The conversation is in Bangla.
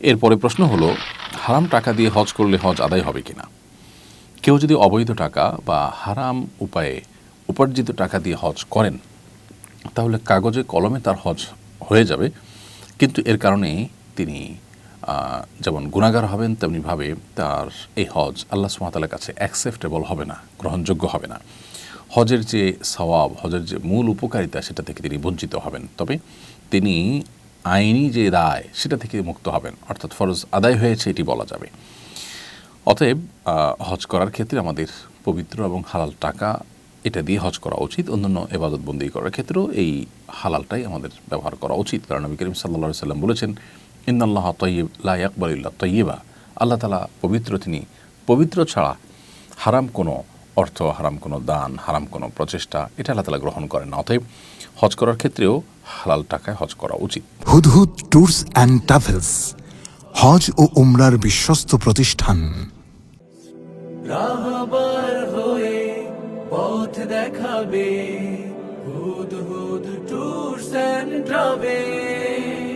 এরপরে প্রশ্ন হলো, হারাম টাকা দিয়ে হজ করলে হজ আদায় হবে কিনা? কেউ যদি অবৈধ টাকা বা হারাম উপায়ে উপার্জিত টাকা দিয়ে হজ করেন, তাহলে কাগজে কলমে তার হজ হয়ে যাবে। কিন্তু এর কারণে তিনি যেমন গুণাগার হবেন, তেমনিভাবে তার এই হজ আল্লাহ সুমাতালার কাছে অ্যাকসেপ্টেবল হবে না, গ্রহণযোগ্য হবে না। হজের যে সওয়াব, হজের যে মূল উপকারিতা, সেটা থেকে তিনি বঞ্চিত হবেন। তবে তিনি আইনি যে রায়, সেটা থেকে মুক্ত হবেন। অর্থাৎ ফরজ আদায় হয়েছে, এটি বলা যাবে। অতএব হজ করার ক্ষেত্রে আমাদের পবিত্র এবং হালাল টাকা, এটা দিয়ে হজ করা উচিত। অন্যান্য এবাদতবন্দি করার ক্ষেত্রেও এই হালালটাই আমাদের ব্যবহার করা উচিত। কারণ নবী করিম সাল্লা সাল্লাম বলেছেন, ইন্নাল্লাহ তৈব লা ইয়াকবালিল্লা তৈবা আল্লাহ তালা পবিত্র, তিনি পবিত্র ছাড়া হারাম কোনো অর্থ, হারাম কোনো দান, হারাম কোনো প্রচেষ্টা, এটা আল্লাহ তালা গ্রহণ করেন না। অতএব, হজ করার ক্ষেত্রেও হালাল টাকায় হজ করা উচিত। হুদহুদ ট্যুরস অ্যান্ড ট্রাভেলস হজ ও উমরার বিশ্বস্ত প্রতিষ্ঠান। রাহবার হয়ে পথ দেখাবে Hudhud tours and travel